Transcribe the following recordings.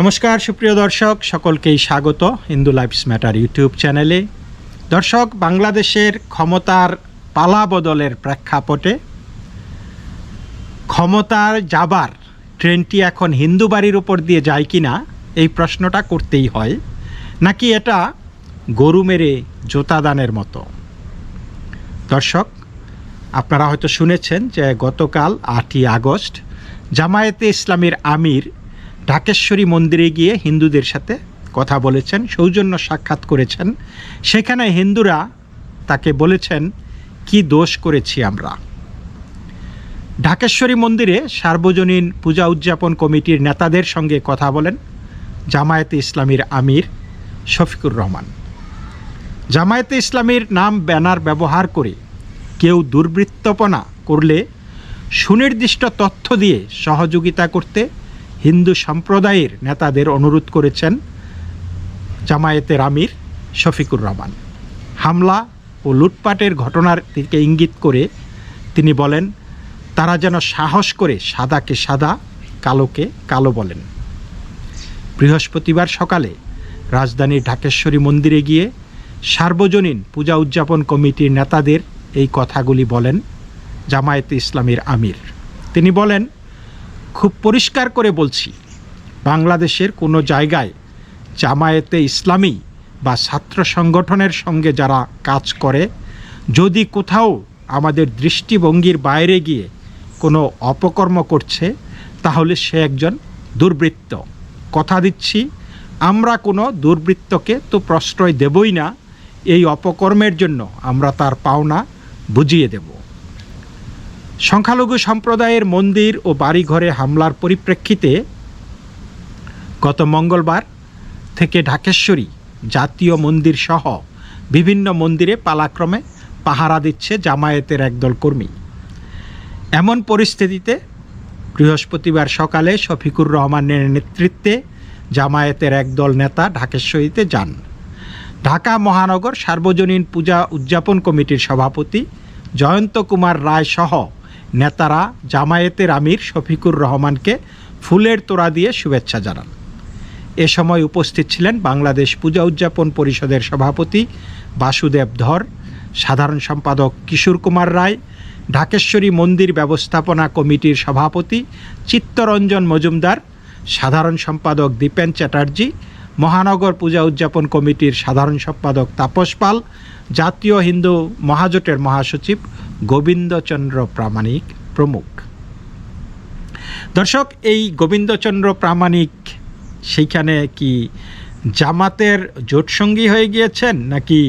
নমস্কার, সুপ্রিয় দর্শক, সকলকেই স্বাগত হিন্দু লাইফস ম্যাটার ইউটিউব চ্যানেলে। দর্শক, বাংলাদেশের ক্ষমতার পালা বদলের প্রেক্ষাপটে ক্ষমতার যাবার ট্রেনটি এখন হিন্দু বাড়ির উপর দিয়ে যায় কি না এই প্রশ্নটা করতেই হয়। নাকি এটা গরু মেরে জোতাদানের মতো? দর্শক, আপনারা হয়তো শুনেছেন যে গতকাল আটই আগস্ট জামায়াতে ইসলামীর আমির ঢাকেশ্বরী মন্দিরে গিয়ে হিন্দুদের সাথে কথা বলেছেন, সৌজন্য সাক্ষাৎ করেছেন। সেখানে হিন্দুরা তাকে বলেছেন, কি দোষ করেছি আমরা? ঢাকেশ্বরী মন্দিরে সার্বজনীন পূজা উদযাপন কমিটির নেতাদের সঙ্গে কথা বলেন জামায়াতে ইসলামীর আমির শফিকুর রহমান। জামায়াতে ইসলামীর নাম ব্যানার ব্যবহার করে কেউ দুর্বৃত্তপনা করলে সুনির্দিষ্ট তথ্য দিয়ে সহযোগিতা করতে হিন্দু সম্প্রদায়ের নেতাদের অনুরোধ করেছেন জামায়াতের আমির শফিকুর রহমান। হামলা ও লুটপাটের ঘটনার দিকে ইঙ্গিত করে তিনি বলেন, তারা যেন সাহস করে সাদাকে সাদা, কালোকে কালো বলেন। বৃহস্পতিবার সকালে রাজধানীর ঢাকেশ্বরী মন্দিরে গিয়ে সার্বজনীন পূজা উদযাপন কমিটির নেতাদের এই কথাগুলি বলেন জামায়াতে ইসলামীর আমির। তিনি বলেন খুব পরিষ্কার করে বলছি, বাংলাদেশের কোনো জায়গায় জামায়াতে ইসলামী বা ছাত্র সংগঠনের সঙ্গে যারা কাজ করে, যদি কোথাও আমাদের দৃষ্টিভঙ্গির বাইরে গিয়ে কোনো অপকর্ম করছে, তাহলে সে একজন দুর্বৃত্ত। কথা দিচ্ছি, আমরা কোনো দুর্বৃত্তকে তো প্রশ্রয় দেবই না, এই অপকর্মের জন্য আমরা তার পাওনা বুঝিয়ে দেব। সংখ্যালঘু সম্প্রদায়ের মন্দির ও বাড়িঘরে হামলার পরিপ্রেক্ষিতে গত মঙ্গলবার থেকে ঢাকেশ্বরী জাতীয় মন্দির সহ বিভিন্ন মন্দিরে পালাক্রমে পাহারা দিচ্ছে জামায়াতের একদল কর্মী। এমন পরিস্থিতিতে বৃহস্পতিবার সকালে শফিকুর রহমানের নেতৃত্বে জামায়াতের একদল নেতা ঢাকেশ্বরীতে যান। ঢাকা মহানগর সার্বজনীন পূজা উদযাপন কমিটির সভাপতি জয়ন্ত কুমার রায় সহ নেতারা জামায়াতের আমির শফিকুর রহমানকে ফুলের তোড়া দিয়ে শুভেচ্ছা জানান। এ সময় উপস্থিত ছিলেন বাংলাদেশ পূজা উদযাপন পরিষদের সভাপতি বাসুদেব ধর, সাধারণ সম্পাদক কিশোর কুমার রায়, ঢাকেশ্বরী মন্দির ব্যবস্থাপনা কমিটির সভাপতি চিত্তরঞ্জন মজুমদার, সাধারণ সম্পাদক দীপেন চ্যাটার্জি, মহানগর পূজা উদযাপন কমিটির সাধারণ সম্পাদক তাপস পাল, জাতীয় হিন্দু মহাজোটের মহাসচিব গোবিন্দচন্দ্র প্রামাণিক প্রমুখ। দর্শক, এই গোবিন্দচন্দ্র প্রামাণিক সেইখানে কি জামাতের জোটসঙ্গী হয়ে গিয়েছেন নাকি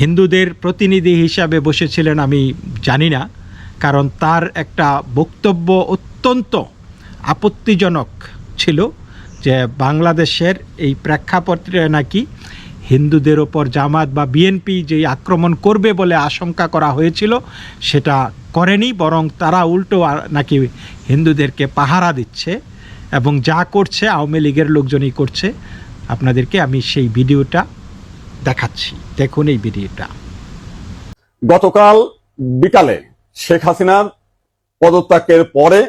হিন্দুদের প্রতিনিধি হিসাবে বসেছিলেন আমি জানি না, কারণ তার একটা বক্তব্য অত্যন্ত আপত্তিজনক ছিল যে বাংলাদেশের এই প্রেক্ষাপটে নাকি হিন্দুদের ওপর জামাত বা বিএনপি যে আক্রমণ করবে বলে আশঙ্কা করা হয়েছিল, সেটা করেনি, বরং তারা উল্টো নাকি হিন্দুদেরকে পাহারা দিচ্ছে এবং যা করছে, আওয়ামী লীগের লোকজনই করছে। আপনাদেরকে আমি সেই ভিডিওটা দেখাচ্ছি। দেখুন এই ভিডিওটা। গতকাল বিকালে শেখ হাসিনার পদত্যাগের পরে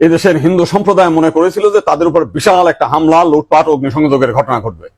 এদেশের হিন্দু সম্প্রদায় মনে করেছিল যে তাদের উপর বিশাল একটা হামলা, লুটপাট, অগ্নিসংযোগের ঘটনা ঘটবে।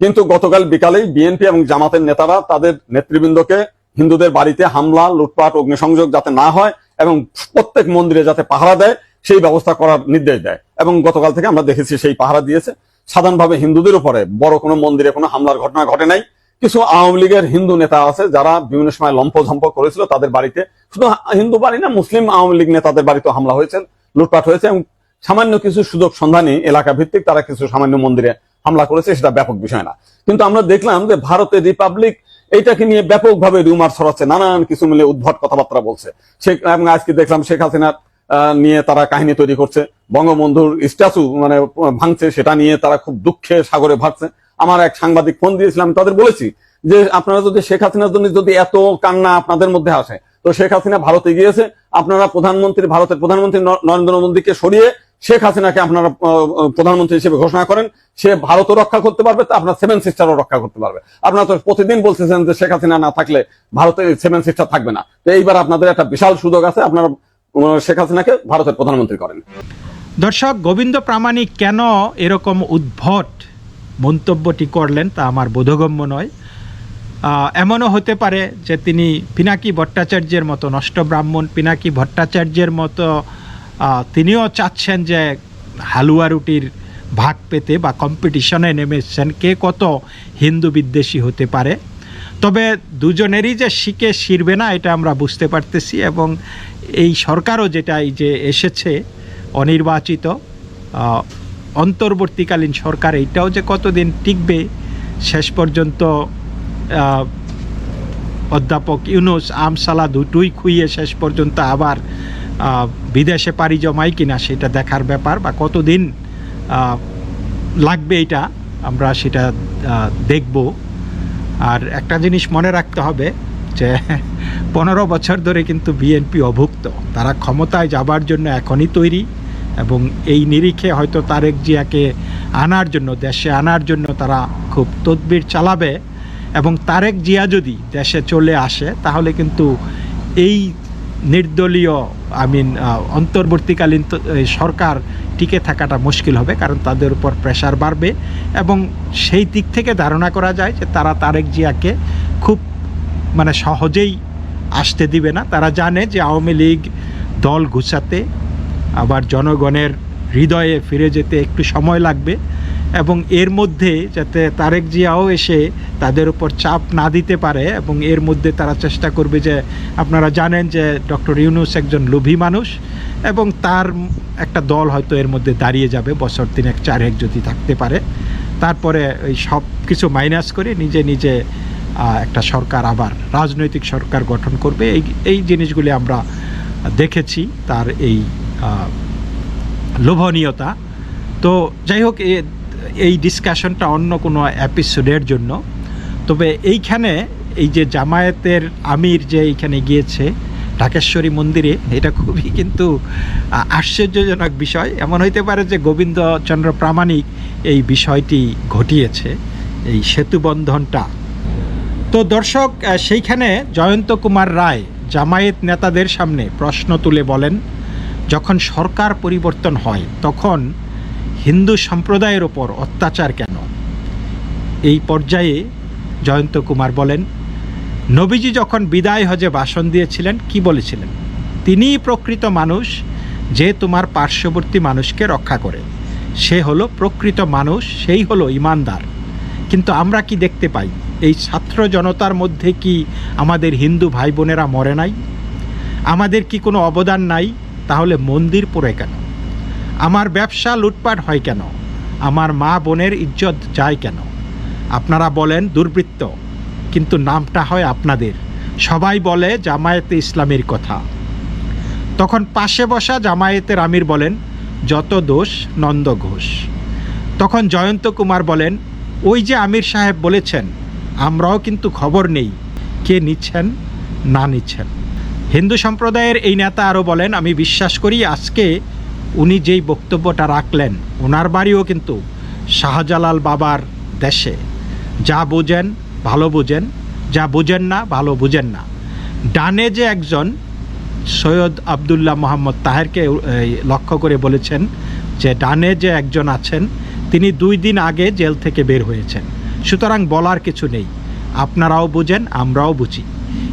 কিন্তু গতকাল বিকালেই বিএনপি এবং জামাতের নেতারা তাদের নেতৃবৃন্দকে হিন্দুদের বাড়িতে হামলা, লুটপাট, অগ্নিসংযোগ যাতে না হয় এবং প্রত্যেক মন্দিরে যাতে পাহারা দেয়, সেই ব্যবস্থা করার নির্দেশ দেয়। এবং গতকাল থেকে আমরা দেখেছি সেই পাহারা দিয়েছে। সাধারণভাবে হিন্দুদের উপরে বড় কোনো মন্দিরে কোনো হামলার ঘটনা ঘটে নাই। কিছু আওয়ামী লীগের হিন্দু নেতা আছে যারা বিভিন্ন সময় লম্পঝম্প করেছিল তাদের বাড়িতে। শুধু হিন্দু বাড়ি না, মুসলিম আওয়ামী লীগ নেতাদের বাড়িতে হামলা হয়েছে, লুটপাট হয়েছে এবং সামান্য কিছু সুযোগ সন্ধানী এলাকা ভিত্তিক তারা কিছু সামান্য মন্দিরে হামলা করেছে, সেটা ব্যাপক বিষয় না। কিন্তু আমরা দেখলাম যে ভারতের রিপাবলিক এইটাকে নিয়ে ব্যাপকভাবে রিউমার ছড়াচ্ছে, নানান কিছু মিলে উদ্ভট কথাবার্তা বলছে। শেখ আজকে দেখলাম শেখ হাসিনার নিয়ে তারা কাহিনী তৈরি করছে। বঙ্গবন্ধুর স্ট্যাচু মানে ভাঙছে, সেটা নিয়ে তারা খুব দুঃখে সাগরে ভাগছে আমার এক সাংবাদিক ফোন দিয়েছিলাম তাদের বলেছি যে আপনারা যদি শেখ হাসিনার জন্য যদি এত কান্না আপনাদের মধ্যে আসে, তো শেখ হাসিনা ভারতে গিয়েছে। আপনারা প্রধানমন্ত্রী, ভারতের প্রধানমন্ত্রী নরেন্দ্র মোদীকে সরিয়ে শেখ হাসিনাকে আপনারা প্রধানমন্ত্রী হিসেবে ঘোষণা করেন, সে ভারতও রক্ষা করতে পারবে আপনার সেভেন সিস্টারও রক্ষা করতে পারবে। আপনারা তো প্রতিদিন বলতেছেন যে শেখ হাসিনা না থাকলে ভারতে সেভেন সিস্টার থাকবে না। তো এইবার আপনাদের একটা বিশাল সুযোগ আছে, আপনারা শেখ হাসিনাকে ভারতের প্রধানমন্ত্রী করেন। দর্শক, গোবিন্দ প্রামাণিক কেন এরকম উদ্ভট মন্তব্যটি করলেন তা আমার বোধগম্য নয়। এমনও হতে পারে যে তিনি পিনাকি ভট্টাচার্যের মতো, নষ্ট ব্রাহ্মণ পিনাকি ভট্টাচার্যের মতো তিনিও চাচ্ছেন যে হালুয়া রুটির ভাগ পেতে বা কম্পিটিশনে নেমেছেন, কে কত হিন্দু বিদ্বেষী হতে পারে। তবে দুজনেরই যে শিখে শিরবে না, এটা আমরা বুঝতে পারতেছি এবং এই সরকারও যেটা এই যে এসেছে অনির্বাচিত অন্তর্বর্তীকালীন সরকার এইটাও যে কতদিন টিকবে, শেষ পর্যন্ত অধ্যাপক ইউনুস আমসালা দুটোই খুইয়ে শেষ পর্যন্ত আবার বিদেশে পাড়ি জমাই কিনা সেটা দেখার ব্যাপার বা কতদিন লাগবে এটা আমরা সেটা দেখব। আর একটা জিনিস মনে রাখতে হবে যে পনেরো বছর ধরে কিন্তু বিএনপি অভুক্ত। তারা ক্ষমতায় যাবার জন্য এখনই তৈরি এবং এই নিরিখে হয়তো তারেক জিয়াকে আনার জন্য, দেশে আনার জন্য তারা খুব তদবির চালাবে এবং তারেক জিয়া যদি দেশে চলে আসে তাহলে কিন্তু এই নির্দলীয় আই মিন অন্তর্বর্তীকালীন সরকার টিকে থাকাটা মুশকিল হবে, কারণ তাদের উপর প্রেশার বাড়বে এবং সেই দিক থেকে ধারণা করা যায় যে তারা তারেক জিয়াকে খুব মানে সহজেই আসতে দিবে না। তারা জানে যে আওয়ামী লীগ দল গুছাতে আবার জনগণের হৃদয়ে ফিরে যেতে একটু সময় লাগবে। এবং এর মধ্যে যাতে তারেক জিয়াও এসে তাদের উপর চাপ না দিতে পারে এবং এর মধ্যে তারা চেষ্টা করবে যে আপনারা জানেন যে ডক্টর ইউনুস একজন লোভী মানুষ এবং তার একটা দল হয়তো এর মধ্যে দাঁড়িয়ে যাবে, বছর তিনেক, চারেক যদি থাকতে পারে। তারপরে এই সব কিছু মাইনাস করে নিজে নিজে একটা সরকার আবার, রাজনৈতিক সরকার গঠন করবে। এই এই জিনিসগুলি আমরা দেখেছি, তার এই লোভনীয়তা। তো যাই হোক এই ডিসকাশনটা অন্য কোনো এপিসোডের জন্য। তবে এইখানে এই যে জামায়াতের আমির যে এইখানে গিয়েছে, ঢাকেশ্বরী মন্দিরে, এটা খুবই কিন্তু আশ্চর্যজনক বিষয়। এমন হইতে পারে যে গোবিন্দচন্দ্র প্রামাণিক এই বিষয়টি ঘটিয়েছে, এই সেতুবন্ধনটা তো দর্শক সেইখানে জয়ন্ত কুমার রায় জামায়াত নেতাদের সামনে প্রশ্ন তুলে বলেন, যখন সরকার পরিবর্তন হয়, তখন হিন্দু সম্প্রদায়ের ওপর অত্যাচার কেন? এই পর্যায়ে জয়ন্ত কুমার বলেন, নবীজি যখন বিদায় হজে ভাষণ দিয়েছিলেন, কি বলেছিলেন? তিনিই প্রকৃত মানুষ যে তোমার পার্শ্ববর্তী মানুষকে রক্ষা করে। সে হলো প্রকৃত মানুষ, সেই হলো ইমানদার। কিন্তু আমরা কি দেখতে পাই? এই ছাত্র জনতার মধ্যে কি আমাদের হিন্দু ভাই বোনেরা মরে নাই? আমাদের কি কোনো অবদান নাই? তাহলে মন্দির পড়ে কেন? আমার ব্যবসা লুটপাট হয় কেন? আমার মা বোনের ইজ্জত যায় কেন? আপনারা বলেন দুর্বৃত্ত, কিন্তু নামটা হয় আপনাদের। সবাই বলে জামায়াতে ইসলামের কথা। তখন পাশে বসা জামায়াতের আমির বলেন, যত দোষ নন্দ ঘোষ। তখন জয়ন্ত কুমার বলেন, ওই যে আমির সাহেব বলেছেন, আমরাও কিন্তু খবর নেই, কে নিচ্ছেন, না নিচ্ছেন। হিন্দু সম্প্রদায়ের এই নেতা আরও বলেন, আমি বিশ্বাস করি আজকে উনি যেই বক্তব্যটা রাখলেন, ওনার বাড়িও কিন্তু শাহজালাল বাবার দেশে। যা বোঝেন, ভালো বোঝেন, যা বোঝেন না, ভালো বোঝেন না। ডানে যে একজন সৈয়দ আবদুল্লাহ মোহাম্মদ তাহেরকে লক্ষ্য করে বলেছেন যে ডানে যে একজন আছেন, তিনি দুই দিন আগে জেল থেকে বের হয়েছেন। সুতরাং বলার কিছু নেই। আপনারাও বুঝেন, আমরাও বুঝি।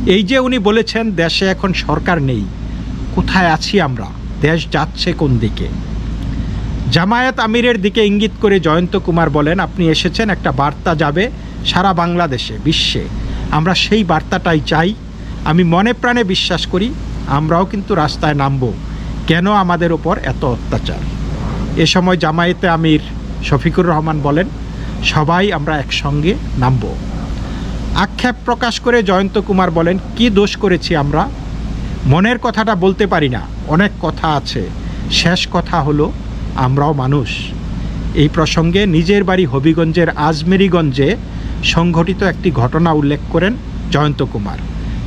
এই যে উনি বলেছেন, দেশে এখন সরকার নেই, কোথায় আছি আমরা? দেশ যাচ্ছে কোন দিকে? জামায়াত আমিরের দিকে ইঙ্গিত করে জয়ন্ত কুমার বলেন, আপনি এসেছেন, একটা বার্তা যাবে সারা বাংলাদেশে, বিশ্বে। আমরা সেই বার্তাটাই চাই। আমি মনে প্রাণে বিশ্বাস করি, আমরাও কিন্তু রাস্তায় নামব। কেন আমাদের ওপর এত অত্যাচার? এ সময় জামায়াতে আমির শফিকুর রহমান বলেন, সবাই আমরা একসঙ্গে নামব। আক্ষেপ প্রকাশ করে জয়ন্ত কুমার বলেন, কি দোষ করেছি আমরা? মনের কথাটা বলতে পারি না। অনেক কথা আছে। শেষ কথা হলো, আমরাও মানুষ। এই প্রসঙ্গে নিজের বাড়ি হবিগঞ্জের আজমেরিগঞ্জে সংঘটিত একটি ঘটনা উল্লেখ করেন জয়ন্ত কুমার।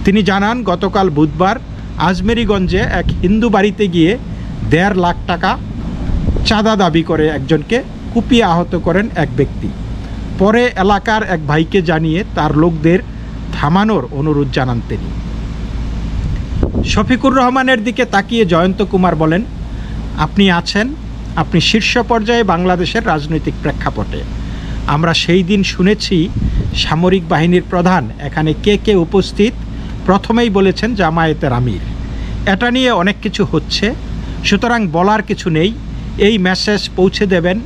তিনি জানান, গতকাল বুধবার আজমেরিগঞ্জে এক হিন্দু বাড়িতে গিয়ে দেড় লাখ টাকা চাঁদা দাবি করে একজনকে কুপিয়ে আহত করেন এক ব্যক্তি। পরে এলাকার এক ভাইকে জানিয়ে তার লোকদের থামানোর অনুরোধ জানান তিনি। শফিকুর রহমানের দিকে তাকিয়ে জয়ন্ত কুমার বলেন, আপনি আছেন, আপনি শীর্ষ পর্যায়ে বাংলাদেশের রাজনৈতিক প্রেক্ষাপটে। আমরা সেই দিন শুনেছি সামরিক বাহিনীর প্রধান, এখানে কে কে উপস্থিত, প্রথমেই বলেছেন জামায়াতের আমির। এটা নিয়ে অনেক কিছু হচ্ছে, সুতরাং বলার কিছু নেই, এই মেসেজ পৌঁছে দেবেন,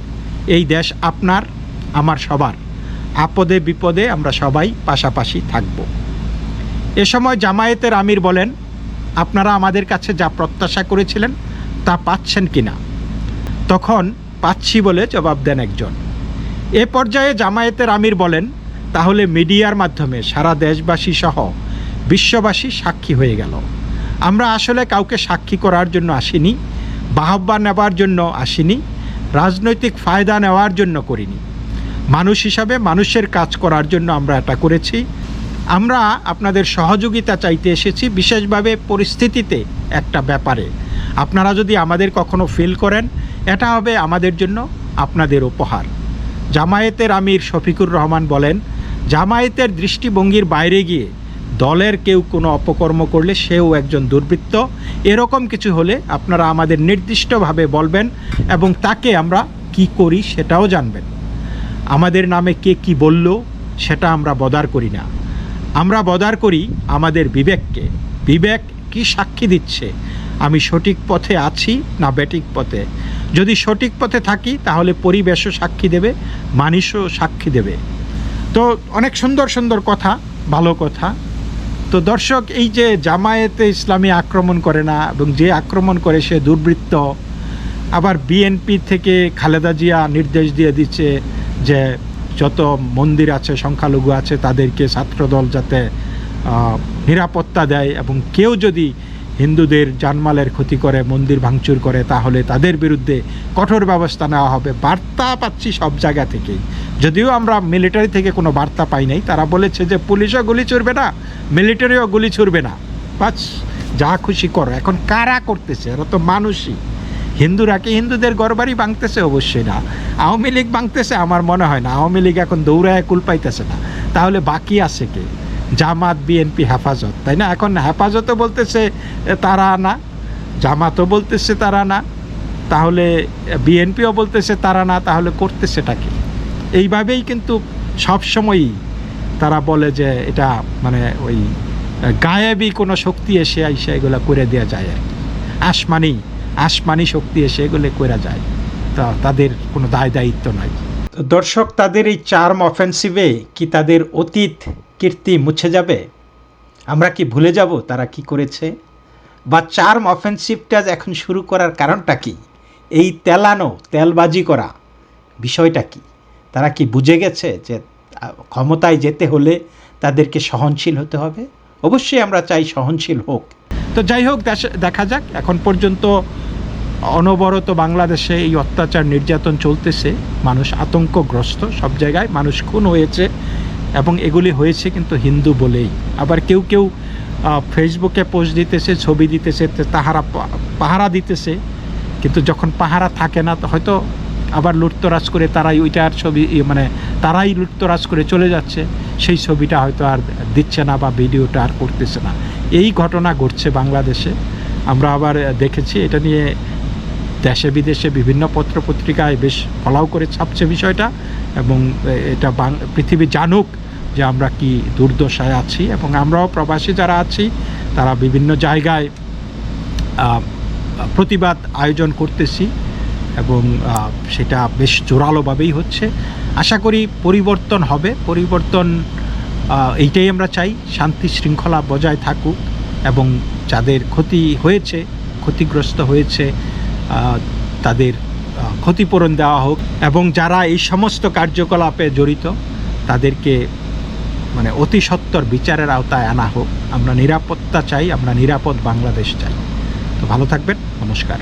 এই দেশ আপনার, আমার সবার। আপদে বিপদে আমরা সবাই পাশাপাশি থাকব। এ সময় জামায়াতের আমির বলেন আপনারা আমাদের কাছে যা প্রত্যাশা করেছিলেন তা পাচ্ছেন কিনা? তখন পাচ্ছি বলে জবাব দেন একজন। এ পর্যায়ে জামায়াতের আমির বলেন, তাহলে মিডিয়ার মাধ্যমে সারা দেশবাসী সহ বিশ্ববাসী সাক্ষী হয়ে গেল। আমরা আসলে কাউকে সাক্ষী করার জন্য আসিনি বাহবা নেবার জন্য আসিনি, রাজনৈতিক ফায়দা নেওয়ার জন্য করিনি। মানুষ হিসাবে মানুষের কাজ করার জন্য আমরা এটা করেছি আমরা আপনাদের সহযোগিতা চাইতে এসেছি বিশেষভাবে পরিস্থিতিতে একটা ব্যাপারে। আপনারা যদি আমাদের কখনো ফিল করেন, এটা হবে আমাদের জন্য আপনাদের উপহার। জামায়াতের আমির শফিকুর রহমান বলেন, জামায়াতের দৃষ্টিভঙ্গির বাইরে গিয়ে দলের কেউ কোনো অপকর্ম করলে সেও একজন দুর্বৃত্ত। এরকম কিছু হলে আপনারা আমাদের নির্দিষ্টভাবে বলবেন এবং তাকে আমরা কি করি সেটাও জানবেন। আমাদের নামে কে কি বলল সেটা আমরা বদার করি না। আমরা বদার করি আমাদের বিবেককে। বিবেক কি সাক্ষী দিচ্ছে? আমি সঠিক পথে আছি না ব্যাটিক পথে? যদি সঠিক পথে থাকি, তাহলে পরিবেশও সাক্ষী দেবে, মানুষও সাক্ষী দেবে। তো অনেক সুন্দর সুন্দর কথা, ভালো কথা। তো দর্শক, এই যে জামায়াতে ইসলামী আক্রমণ করে না এবং যে আক্রমণ করে সে দুর্বৃত্ত, আবার বিএনপি থেকে খালেদা জিয়া নির্দেশ দিয়ে দিচ্ছে যে যত মন্দির আছে, সংখ্যালঘু আছে, তাদেরকে ছাত্রদল যাতে নিরাপত্তা দেয় এবং কেউ যদি হিন্দুদের জানমালের ক্ষতি করে, মন্দির ভাঙচুর করে, তাহলে তাদের বিরুদ্ধে কঠোর ব্যবস্থা নেওয়া হবে। বার্তা পাচ্ছি সব জায়গা থেকেই। যদিও আমরা মিলিটারি থেকে কোনো বার্তা পাই নাই, তারা বলেছে যে পুলিশও গুলি ছুড়বে না, মিলিটারিও গুলি ছুড়বে না। বাস, যা খুশি করো। এখন কারা করতেছে? এরা তো মানুষই। হিন্দুরা কি হিন্দুদের গড়বাড়ি ভাঙতেছে? অবশ্যই না। আওয়ামী লীগ ভাঙতেছে, আমার মনে হয় না। আওয়ামী লীগ এখন দৌড়ায় কুল পাইতেছে না। তাহলে বাকি আছে কে? জামাত, বিএনপি, হেফাজত, তাই না? এখন হেফাজতও বলতেছে তারা না। জামাতও বলতেছে, তারা না। তাহলে বিএনপিও বলতেছে, তারা না। তাহলে করতেছেটা কি? এইভাবেই কিন্তু সবসময়ই তারা বলে যে, এটা মানে ওই গায়েবী কোনো শক্তি এসে এসে এগুলো করে দেওয়া যায় আর কি। আসমানি আসমানি শক্তি এসে এগুলো করা যায়। তা তাদের কোনো দায় দায়িত্ব নাই। দর্শক, তাদের এই চার্ম অফেন্সিভে কি তাদের অতীত কীর্তি মুছে যাবে? আমরা কি ভুলে যাব তারা কি করেছে? বা চার্ম অফেন্সিভটা এখন শুরু করার কারণটা কি? এই তেলানো, তেলবাজি করা বিষয়টা কি? তারা কি বুঝে গেছে যে ক্ষমতায় যেতে হলে তাদেরকে সহনশীল হতে হবে? অবশ্যই আমরা চাই সহনশীল হোক। তো যাই হোক দেখা যাক। এখন পর্যন্ত অনবরত বাংলাদেশে এই অত্যাচার নির্যাতন চলতেছে। মানুষ আতঙ্কগ্রস্ত, সব জায়গায় মানুষ খুন হয়েছে এবং এগুলি হয়েছে কিন্তু হিন্দু বলেই। আবার কেউ কেউ ফেসবুকে পোস্ট দিতেছে, ছবি দিতেছে তাহারা পাহারা দিতেছে। কিন্তু যখন পাহারা থাকে না হয়তো আবার লুটতরাজ করে তারাই ওইটার ছবি মানে তারাই লুটতরাজ করে চলে যাচ্ছে। সেই ছবিটা হয়তো আর দিচ্ছে না বা ভিডিওটা আর করতেছে না। এই ঘটনা ঘটছে বাংলাদেশে। আমরা আবার দেখেছি, এটা নিয়ে দেশে বিদেশে বিভিন্ন পত্রপত্রিকায় বেশ ফলাও করে ছাপছে বিষয়টা এবং এটা পৃথিবী জানুক যে আমরা কি দুর্দশায় আছি এবং আমরাও প্রবাসী যারা আছি, তারা বিভিন্ন জায়গায় প্রতিবাদ আয়োজন করতেছি এবং সেটা বেশ জোরালোভাবেই হচ্ছে। আশা করি পরিবর্তন হবে। পরিবর্তন এইটাই আমরা চাই, শান্তি শৃঙ্খলা বজায় থাকুক এবং যাদের ক্ষতি হয়েছে, ক্ষতিগ্রস্ত হয়েছে তাদের ক্ষতিপূরণ দেওয়া হোক এবং যারা এই সমস্ত কার্যকলাপে জড়িত, তাদেরকে মানে অতি সত্তর বিচারের আওতায় আনা হোক। আমরা নিরাপত্তা চাই, আমরা নিরাপদ বাংলাদেশ চাই। তো ভালো থাকবেন, নমস্কার।